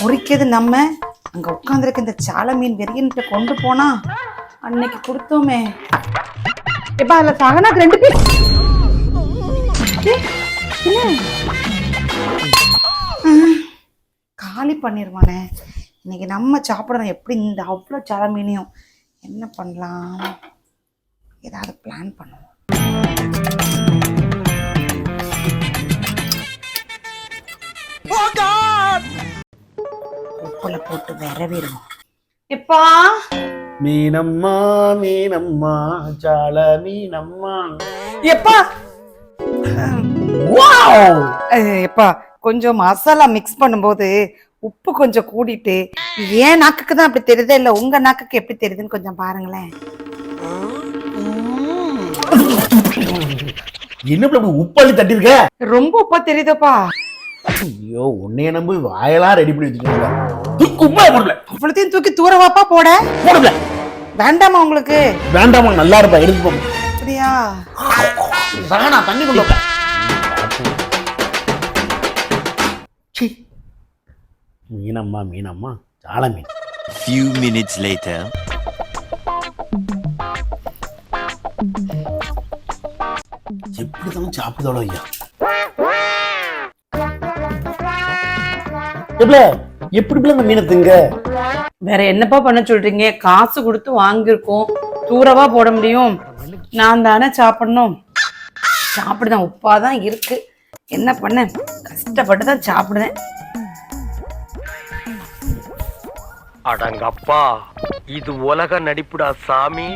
முறிக்கிறது நம்ம. அங்க உட்காந்துருக்க இந்த சால மீன் வெறியன்ட்ட கொண்டு போனா அன்னைக்கு கொடுத்தோமே. எப்பா அதுல சகனாக்கு ரெண்டு பேர் காலி பண்ணிடுவானே இன்னைக்கு நம்ம சாப்பிடணும். எப்படி இந்த அவ்வளோ சால மீனையும்? என்ன பண்ணலாம்? ஏதாவது பிளான் பண்ணுவோம். உப்புல போட்டு விரவிடுவோம் எப்பா? மீனம்மா மீனம்மா சால மீனம்மா. எப்பா? வாவ்! எப்பா கொஞ்சம் மசாலா மிக்ஸ் பண்ணும்போது உப்பு கொஞ்சம் கூடிட்டு ஏன் நாக்குக்கு தான் அப்படி தெரியுதா? இல்ல உங்க நாக்குக்கு எப்படி தெரியுதுன்னு கொஞ்சம் பாருங்களேன். என்ன இப்படி உப்பள்ளி தட்டிருக்க? ரொம்ப உப்பா தெரியுதப்பா. ஐயோ உன்னைய நம்பி வாயெல்லாம் ரெடி பண்ணி வச்சுக்கோங்க தூக்கு உப்பா போடல அவ்வளோத்தையும் தூக்கி தூரவாப்பா போட. போடல வேண்டாமா உங்களுக்கு? வேண்டாமா நல்லா இருப்பா எடுத்து போங்க அப்படியா? சகனா தண்ணி கொண்டு வா. மீனம்மா மீனம்மா சால மீன். Few minutes later. எப்படி தான் சாப்பிடுதோட ஐயா. எப்படி எப்படி இப்படி மீனை திங்க வேற என்னப்பா பண்ண சொல்றீங்க? காசு கொடுத்து வாங்கியிருக்கோம். தூரவா போட முடியும். நான் தானே சாப்பிடணும். சாப்பிடுதான். உப்பா தான் இருக்கு. என்ன பண்ண? கஷ்டப்பட்டு தான் சாப்பிடுறேன் அடங்கப்பா. இது உலக நடிப்புடா சாமி.